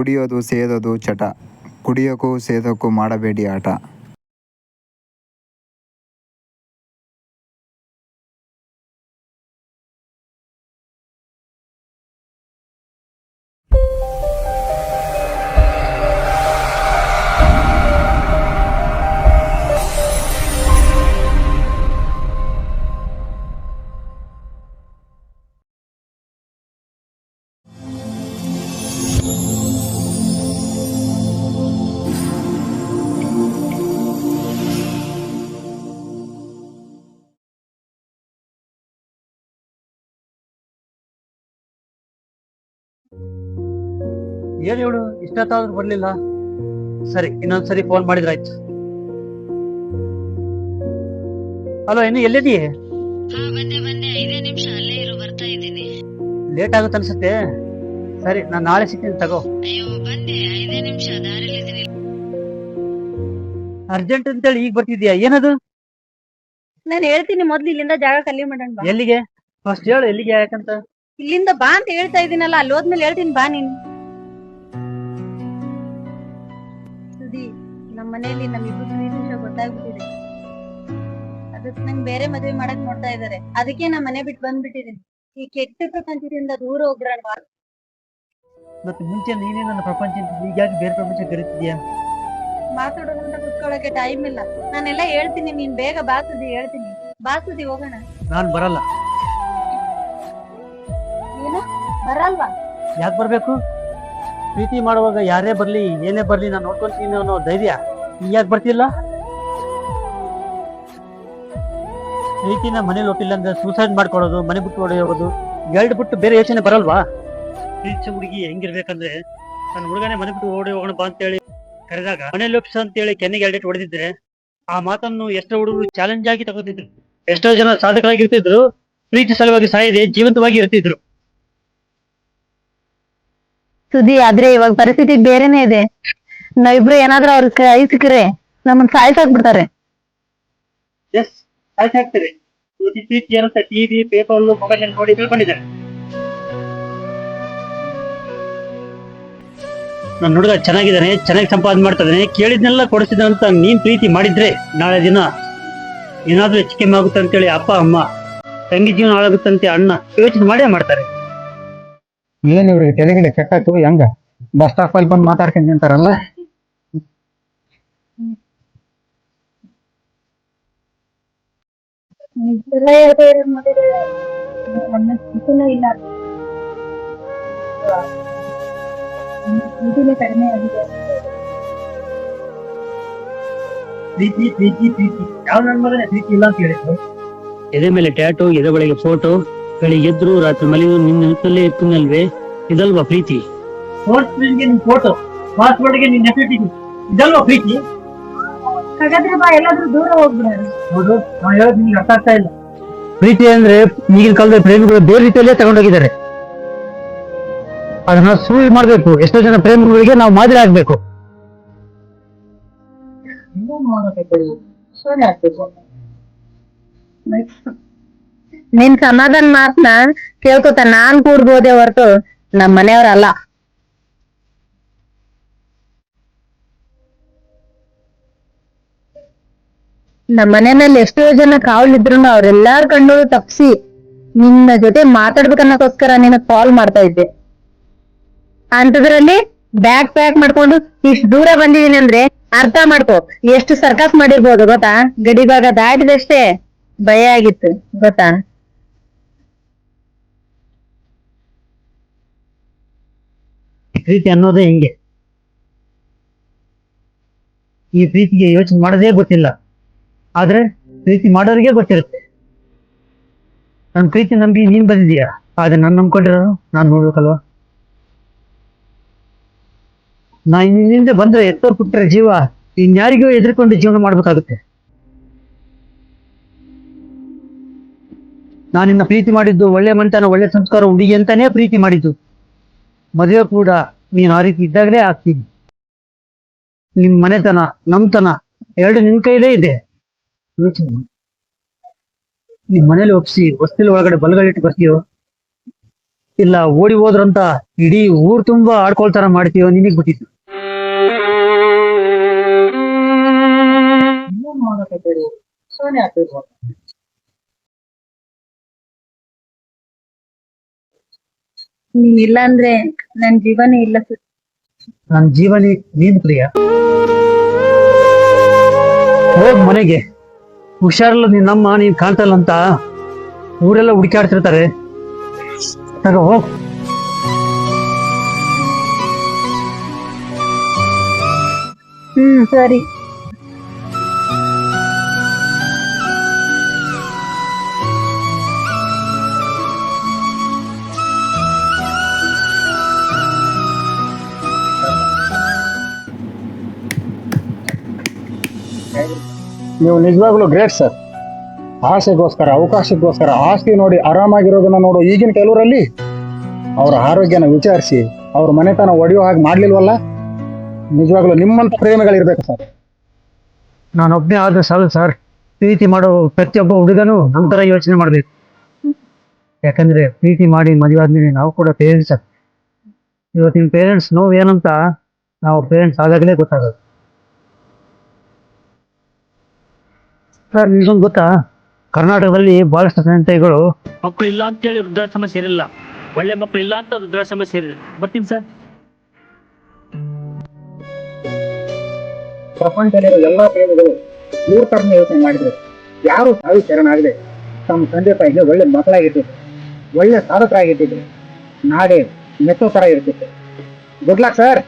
ಕುಡಿಯೋದು ಸೇದೋದು ಚಟ. ಕುಡಿಯೋಕ್ಕೂ ಸೇದೋಕ್ಕೂ ಮಾಡಬೇಡಿ ಆಟ. ಏನ್ ಇವಳು ಇಷ್ಟೊತ್ತಾದ್ರೂ ಬರ್ಲಿಲ್ಲ. ಸರಿ ಇನ್ನೊಂದ್ಸರಿ ಫೋನ್ ಮಾಡಿದ್ರಾಯ್ತು ಹಲೋ ಇನ್ನು ಎಲ್ಲಿದೀ ಹಾ ಬಂದೆ ಬಂದೆ ಐದೇ ನಿಮಿಷ ಅಲ್ಲೇ ಇರು ಬರ್ತಾ ಲೇಟ್ ಆಗುತ್ತೆ ಅನ್ಸುತ್ತೆ. ಸರಿ ನಾನ್ ನಾಳೆ ಸಿಗ್ತೀನಿ ತಗೋ. ಅರ್ಜೆಂಟ್ ಅಂತ ಹೇಳಿ ನಿಮಿಷ ದಾರಿಲಿದ್ದೀನಿ ಅರ್ಜೆಂಟ್ ಅಂತೇಳಿ ಈಗ ಬರ್ತಿದ್ಯಾ ಏನದು? ನಾನು ಹೇಳ್ತೀನಿ ಮೊದ್ಲು ಇಲ್ಲಿಂದ ಜಾಗ ಖಾಲಿ ಮಾಡೋಣ ಬಾ. ಎಲ್ಲಿಗೆ? ಫಸ್ಟ್ ಹೇಳು ಎಲ್ಲಿಗೆ ಯಾಕಂತ? ಇಲ್ಲಿಂದ ಬಾ ಅಂತ ಹೇಳ್ತಾ ಇದೀನಲ್ಲ ಅಲ್ಲಿ ಹೋದ್ಮೇಲೆ ಹೇಳ್ತೀನಿ ಬಾ ನೀನು. ನಮ್ಮ ಮನೆಯಲ್ಲಿ ನಮ್ಮಿಬ್ರು ಪ್ರೀತಿ ವಿಷಯ ಗೊತ್ತಾಗ್ಬಿಟ್ಟಿದೆ. ಅದಕ್ ನಂಗ್ ಬೇರೆ ಮದುವೆ ಮಾಡಕ್ ನೋಡ್ತಾ ಇದಾರೆ. ಅದಕ್ಕೆ ನಾ ಮನೆ ಬಿಟ್ಟು ಬಂದ್ಬಿಟ್ಟಿದೀನಿ. ಈ ಕೆಟ್ಟ ಪ್ರಪಂಚದಿಂದ ದೂರ ಹೋಗ್ರಣ ಮತ್ತೆ ಮುಂಚೆ ನೀನೇ ನನ್ನ ಪ್ರಪಂಚ ಈಗಾಗಿ ಈಗ ಯಾಕೆ ಬೇರೆ ಪ್ರಪಂಚ ಕರೀತಿದ್ಯಾ? ಮಾತಾಡೋಣ ಅಂತ ಕುತ್ಕೊಳ್ಳೋಕೆ ಟೈಮ್ ಇಲ್ಲ. ನಾನೆಲ್ಲ ಹೇಳ್ತೀನಿ ನೀನ್ ಬೇಗ ಬಾಸುದಿ ಹೇಳ್ತೀನಿ. ಬಾಸುದಿ ಹೋಗೋಣ. ನಾನ್ ಬರಲ್ಲ. ಏನು? ಬರಲ್ವಾ? ಯಾಕೆ ಬರ್ಬೇಕು? ಪ್ರೀತಿ ಮಾಡುವಾಗ ಯಾರೇ ಬರ್ಲಿ ಏನೇ ಬರ್ಲಿ ನಾನು ನೋಡ್ಕೊಂತೀನಿ ಅನ್ನೋ ಧೈರ್ಯ. ಯಾಕೆ ಬರ್ತಿಲ್ಲ? ಪ್ರೀತಿನ ಮನೇಲಿ ಒಪ್ಪಿಲ್ಲ ಅಂದ್ರೆ ಸೂಸೈಡ್ ಮಾಡ್ಕೊಳ್ಳೋದು ಮನೆ ಬಿಟ್ಟು ಓಡಿ ಹೋಗೋದು ಎರಡು ಬಿಟ್ಟು ಬೇರೆ ಯೋಚನೆ ಬರಲ್ವಾ? ಪ್ರೀತಿ ಹುಡುಗಿ ಹೆಂಗಿರ್ಬೇಕಂದ್ರೆ ನನ್ನ ಹುಡುಗನೇ ಮನೆ ಬಿಟ್ಟು ಓಡಿ ಹೋಗೋಣ ಬಾ ಅಂತೇಳಿ ಕರೆದಾಗ ಮನೇಲಿ ಅಂತ ಅಂತೇಳಿ ಕೆನ್ನೆಗೆ ಎರಡೆಟ್ ಹೊಡೆದಿದ್ರೆ ಆ ಮಾತನ್ನು ಎಷ್ಟೋ ಹುಡುಗರು ಚಾಲೆಂಜ್ ಆಗಿ ತಗೋತಿದ್ರು. ಎಷ್ಟೋ ಜನ ಸಾಧಕರಾಗಿರ್ತಿದ್ರು ಪ್ರೀತಿ ಸಲುವಾಗಿ ಸಾಯದೆ ಜೀವಂತವಾಗಿ ಇರ್ತಿದ್ರು. ಸುದ್ದಿ ಆದ್ರೆ ಇವಾಗ ಪರಿಸ್ಥಿತಿ ಬೇರೆನೆ ಇದೆ. ನಾವಿಬ್ರು ಏನಾದ್ರೂ ಅವ್ರ ಕೈ ಸಿಕ್ಕರೆ ನಮ್ಮನ್ ಸಾಯ್ಸಾಕ್ಬಿಡ್ತಾರೆ ಎಸ್ ನನ್ ಆಗ್ತದೆ ಇತ್ತೀಚೆಗೆ ಏನಂತ ಟಿವಿ ಪೇಪರ್ ಮೊಬೈಲ್ ನೋಡಿ ತಿಳ್ಕೊಂಡಿದ್ದಾರೆ. ನನ್ನ ಹುಡುಗ ಚೆನ್ನಾಗಿದ್ದಾನೆ ಚೆನ್ನಾಗಿ ಸಂಪಾದನೆ ಮಾಡ್ತಾನೆ ಕೇಳಿದ್ನೆಲ್ಲ ಕೊಡಿಸಿದ ಅಂತ ನೀನ್ ಪ್ರೀತಿ ಮಾಡಿದ್ರೆ ನಾಳೆ ದಿನ ಏನಾದ್ರೂ ಹೆಚ್ಚು ಕಮ್ಮಿ ಆಗುತ್ತೆ ಅಂತೇಳಿ ಅಪ್ಪ ಅಮ್ಮ ತಂಗಿ ಜೀವನ ಹಾಳಾಗುತ್ತಂತೆ ಅಣ್ಣ ಯೋಚನೆ ಮಾಡೇ ಮಾಡ್ತಾರೆ. ಏನ್ ಇವ್ರಿಗೆ ತೆಲೆಗಡೆ ಕೆಟ್ಟಾಯ್ತು ಹೆಂಗ? ಬಸ್ ಸ್ಟಾಪ್ ಅಲ್ಲಿ ಬಂದು ಮಾತಾಡ್ಕೊಂಡ್ ನಿಂತಾರಲ್ಲ? ಇದೆಲ್ಲ ನೋಡಿದ್ರೆ ನನ್ನ ಸ್ಥಿತಿನೂ ಇಲ್ಲ ಸ್ಥಿತಿನೇ ಕಡಿಮೆ ಆಗಿದೆ ಪ್ರೀತಿ ಪ್ರೀತಿ ಪ್ರೀತಿ. ಯಾವ ನನ್ನ ಮಗನೇ ಪ್ರೀತಿ ಇಲ್ಲ ಅಂತ ಹೇಳಿದ್ರು ಎದೆ ಮೇಲೆ ಟ್ಯಾಟು ಎದೆ ಒಳಗೆ ಫೋಟೋ ಬೆಳಿಗ್ಗೆ ಎದ್ರು ರಾತ್ರಿ ಮಲಗಿ ನಿನ್ನ ನೆನಪಲ್ಲೇ ಇರ್ತೀನಲ್ವೇ ಇದಲ್ವಾ ಪ್ರೀತಿ? ಫೋರ್ತ್ಗೆ ನಿನ್ ಫೋಟೋ ಪಾಸ್ವರ್ಡ್ಗೆ ನಿನ್ನ ನೆನಪಿಟ್ಟಿದ್ದೀನಿ ಇದಲ್ವಾ ಪ್ರೀತಿ? ಹಾಗಾದ್ರೆ ಬಾ ಎಲ್ಲಾದ್ರೂ ದೂರ ಹೋಗ್ಬಿಡೋಣ. ಹೌದು ನಾವು ಹೇಳೋದು ನಿಮ್ಗೆ ಅರ್ಥ ಆಗ್ತಾ ಇಲ್ಲ. ಪ್ರೀತಿ ಅಂದ್ರೆ ಈಗಿನ ಕಾಲದ ಪ್ರೇಮಿಗಳು ಬೇರೆ ರೀತಿಯಲ್ಲೇ ತಗೊಂಡೋಗಿದ್ದಾರೆ. ಅದನ್ನ ಸುಳ್ಳು ಮಾಡ್ಬೇಕು. ಎಷ್ಟೋ ಜನ ಪ್ರೇಮಿಗಳಿಗೆ ನಾವು ಮಾದರಿ ಆಗ್ಬೇಕು. ನಿನ್ ಸಮಾಧಾನ ಮಾತ್ನ ಕೇಳ್ಕೊತ ನಾನ್ ಕೂಡ್ಬೋದೇ ಹೊರತು ನಮ್ ಮನೆಯವ್ರಲ್ಲ. ನಮ್ ಮನೆಯಲ್ಲಿ ಎಷ್ಟೋ ಜನ ಕಾವಲಿದ್ರು ಅವ್ರೆಲ್ಲಾರ್ ಕಂಡು ತಪ್ಸಿ ನಿನ್ನ ಜೊತೆ ಮಾತಾಡ್ಬೇಕನ್ನೋಕೋಸ್ಕರ ನಿನ್ನ ಕಾಲ್ ಮಾಡ್ತಾ ಇದ್ದೆ. ಅಂತದ್ರಲ್ಲಿ ಬ್ಯಾಗ್ ಪ್ಯಾಕ್ ಮಾಡ್ಕೊಂಡು ಇಷ್ಟು ದೂರ ಬಂದಿದೀನಿ ಅಂದ್ರೆ ಅರ್ಥ ಮಾಡ್ಕೋ. ಎಷ್ಟು ಸರ್ಕಸ್ ಮಾಡಿರ್ಬೋದು ಗೊತ್ತಾ? ಗಡಿ ಭಾಗ ದಾಟಿದಷ್ಟೇ ಭಯ ಆಗಿತ್ತು, ಗೊತ್ತಾ? ಪ್ರೀತಿ ಅನ್ನೋದೇ ಹಿಂಗೆ? ಈ ಪ್ರೀತಿಗೆ ಯೋಚನೆ ಮಾಡೋದೇ ಗೊತ್ತಿಲ್ಲ. ಆದ್ರೆ ಪ್ರೀತಿ ಮಾಡೋರಿಗೆ ಗೊತ್ತಿರುತ್ತೆ. ನನ್ನ ಪ್ರೀತಿ ನಂಬಿ ನೀನ್ ಬಂದಿದೀಯ ಆದ್ರೆ ನಾನು ನಂಬ್ಕೊಂಡಿರೋ ನಾನು ನೋಡ್ಬೇಕಲ್ವಾ? ನಾ ಇನ್ನಿಂದ ಬಂದ್ರೆ ಎತ್ತೋರ್ ಕುಟ್ರೆ ಜೀವ, ಇನ್ಯಾರಿಗೂ ಎದುರ್ಕೊಂಡು ಜೀವನ ಮಾಡ್ಬೇಕಾಗುತ್ತೆ. ನಾನಿನ್ನ ನಿನ್ನ ಪ್ರೀತಿ ಮಾಡಿದ್ದು ಒಳ್ಳೆ ಮನೆತನ ಒಳ್ಳೆ ಸಂಸ್ಕಾರ, ಹುಡುಗಿ ಅಂತಾನೆ ಪ್ರೀತಿ ಮಾಡಿದ್ದು. ಮದುವೆ ಕೂಡ ನೀನು ಆ ರೀತಿ ಇದ್ದಾಗಲೇ ಆಗ್ತೀನಿ. ನಿಮ್ ಮನೆತನ, ನಮ್ತನ ಎರಡು ನಿನ್ ಕೈಲೇ ಇದೆ. ಯೋಚನೆ. ನಿಮ್ ಮನೇಲಿ ಒಪ್ಸಿ ಹೊಸ್ತಿಲ್ ಒಳಗಡೆ ಬಲಗಳಿಟ್ಟು ಬರ್ತೀಯೋ? ಇಲ್ಲ ಓಡಿ ಹೋದ್ರಂತ ಇಡೀ ಊರ್ ತುಂಬಾ ಆಡ್ಕೊಳ್ತಾರ ಮಾಡ್ತೀಯೋ ನಿನಗ್ ಬಿಟ್ಟಿತ್ತು ನೀನ್ ಇಲ್ಲ ಅಂದ್ರೆ ನನ್ ಜೀವನೇ ಇಲ್ಲ ಸರ್ ನನ್ ಜೀವನ ನೀನ್ ಪ್ರಿಯ ಹೋಗ್ ಮನೆಗೆ. ಹುಷಾರಲ್ಲ ನಿನ್ನಮ್ಮ ನೀನ್ ಕಾಣ್ತಲ್ಲ ಅಂತ ಊರೆಲ್ಲ ಹುಡುಕಾಡ್ತಿರ್ತಾರೆ ತಗೋ ಹ್ಮ್ ಸರಿ. ನೀವು ನಿಜವಾಗ್ಲೂ ಗ್ರೇಟ್ ಸರ್ ಆಸೆಗೋಸ್ಕರ, ಅವಕಾಶಕ್ಕೋಸ್ಕರ, ಆಸ್ತಿ ನೋಡಿ ಆರಾಮಾಗಿರೋದನ್ನ ನೋಡೋ ಈಗಿನ ಕೆಲವರಲ್ಲಿ ಅವರ ಆರೋಗ್ಯನ ವಿಚಾರಿಸಿ, ಅವ್ರ ಮನೆತನ ಒಡೆಯೋ ಹಾಗೆ ಮಾಡ್ಲಿಲ್ವಲ್ಲ? ನಿಜವಾಗ್ಲೂ ನಿಮ್ಮಂತ ಪ್ರೇಮಿಗಳಿರ್ಬೇಕು ಸರ್ ನಾನೊಬ್ಬನೇ ಆದ್ರೆ ಸಾಲು ಸರ್ ಪ್ರೀತಿ ಮಾಡೋ ಪ್ರತಿಯೊಬ್ಬ ಹುಡುಗನು ನಂತರ ತರ ಯೋಚನೆ ಮಾಡಬೇಕು. ಯಾಕಂದ್ರೆ ಪ್ರೀತಿ ಮಾಡಿ ಮದುವೆ ಆದ್ಮೇಲೆ ನಾವು ಕೂಡ ಪೇರೆಂಟ್ಸ್ ಇವತ್ತಿನ ಪೇರೆಂಟ್ಸ್ ನೋವು ಏನಂತ ನಾವು ಪೇರೆಂಟ್ಸ್ ಆದಾಗಲೇ ಗೊತ್ತಾಗೋದು. ಸರ್ ನಿಮ್ಗೊಂದು ಗೊತ್ತಾ? ಕರ್ನಾಟಕದಲ್ಲಿ ಬಹಳಷ್ಟು ಸಂಸ್ಥೆಗಳು ಮಕ್ಕಳು ಇಲ್ಲ ಅಂತೇಳಿ ವೃದ್ಧಾಶ್ರಮ ಸೇರಿಲ್ಲ. ಒಳ್ಳೆ ಮಕ್ಕಳು ಇಲ್ಲ ಅಂತ ವೃದ್ಧಾಶ್ರಮ ಸೇರಿಲ್ಲ ಬರ್ತೀನಿ ಸರ್. ಪ್ರಪಂಚದಲ್ಲಿರೋ ಎಲ್ಲಾ ಪ್ರೇಮಿಗಳು ಮೂರ್ ತರನ ಯೋಚನೆ ಮಾಡಿದ್ರು. ಯಾರು ಸಾವಿ ಶರಣಾಗದೆ ತಮ್ಮ ತಂದೆ ತಾಯಿಗೆ ಒಳ್ಳೆ ಮಕ್ಕಳಾಗಿರ್ತಿದ್ರು. ಒಳ್ಳೆ ಸಾಧಕರಾಗಿರ್ತಿದ್ರು. ನಾಡೇ ಮೆಚ್ಚೋ ತರ ಇರ್ತಿತ್ತು. Good luck sir